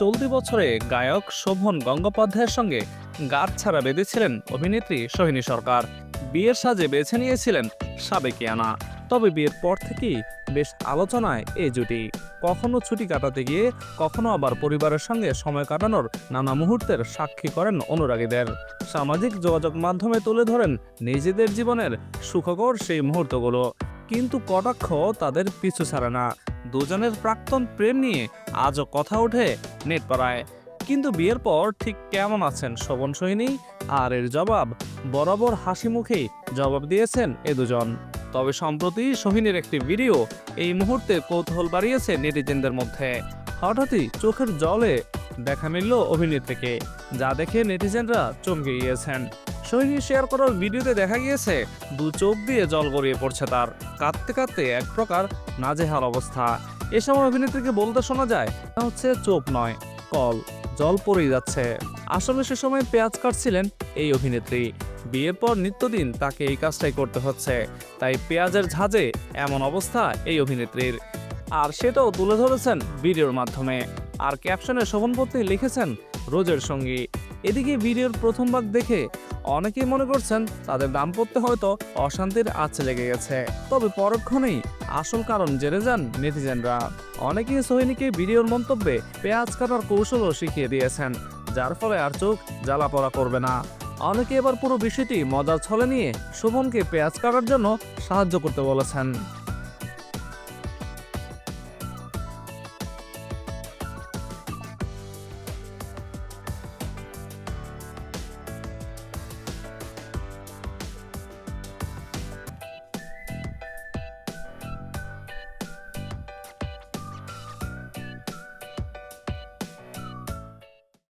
চলতি বছরে গায়ক শোভন গঙ্গোপাধ্যায়ের সঙ্গে গাঁট ছাড়া বেঁধেছিলেন অভিনেত্রী সোহিনী সরকার। বিয়ের সাজে বেছে নিয়েছিলেন সাবেকিয়ানা। তবে বিয়ের পর থেকেই বেশ আলোচনায় এই জুটি। কখনো ছুটি কাটাতে গিয়ে, কখনো আবার পরিবারের সঙ্গে সময় কাটানোর নানা মুহূর্তের সাক্ষী করেন অনুরাগীদের। সামাজিক যোগাযোগ মাধ্যমে তুলে ধরেন নিজেদের জীবনের সুখকর সেই মুহূর্তগুলো। কিন্তু কটাক্ষ তাদের পিছু ছাড়ে না। দুজনের প্রাক্তন প্রেম নিয়ে আজও কথা ওঠে নেট পাড়ায় কিন্তু বিয়ের পর ঠিক কেমন আছেন শোভন সোহিনী আর এর জবাব? বরাবর হাসি মুখেই জবাব দিয়েছেন এ দুজন। তবে সম্প্রতি সোহিনীর একটি ভিডিও এই মুহূর্তে কৌতূহল বাড়িয়েছে নেটিজেনদের মধ্যে। হঠাৎই চোখের জলে দেখা মিলল অভিনেত্রীকে যা দেখে নেটিজেনরা চমকে গিয়েছেন। সোহিনী শেয়ার করার ভিডিওতে দেখা গিয়েছে, দু চোখ দিয়ে জল গড়িয়ে পড়ছে তার। কাঁদতে কাঁদতে এক প্রকার নাজেহাল অবস্থা। এ সময় অভিনেত্রীকে বলতে শোনা যায় তা হচ্ছে চোখ নয়, কল, জল পড়েই যাচ্ছে। আসলে সে সময় পেঁয়াজ কাটছিলেন এই অভিনেত্রী। বিয়ের পর নিত্যদিন তাকে এই কাজটাই করতে হচ্ছে, তাই পেঁয়াজের ঝাঁজে এমন অবস্থা এই অভিনেত্রীর। আর সেটাও তুলে ধরেছেন ভিডিওর মাধ্যমে। আর ক্যাপশনে শোভনপত্নী লিখেছেন রোজের সঙ্গী। এদিকে ভিডিওর প্রথম ভাগ দেখে অনেকেই মনে করছেন তাদের দাম্পত্যে হয়তো অশান্তির আঁচে লেগে গেছে। তবে পরক্ষণেই আসল কারণ জেনে যান নেটিজেনরা। অনেকেই সোহিনীকে ভিডিওর মন্তব্যে পেঁয়াজ কাটার কৌশলও শিখিয়ে দিয়েছেন, যার ফলে আর চোখ জ্বালা পড়া করবে না। অনেকে এবার পুরো বিষয়টি মজার ছলে নিয়ে শোভনকে পেঁয়াজ কাটার জন্য সাহায্য করতে বলেছেন।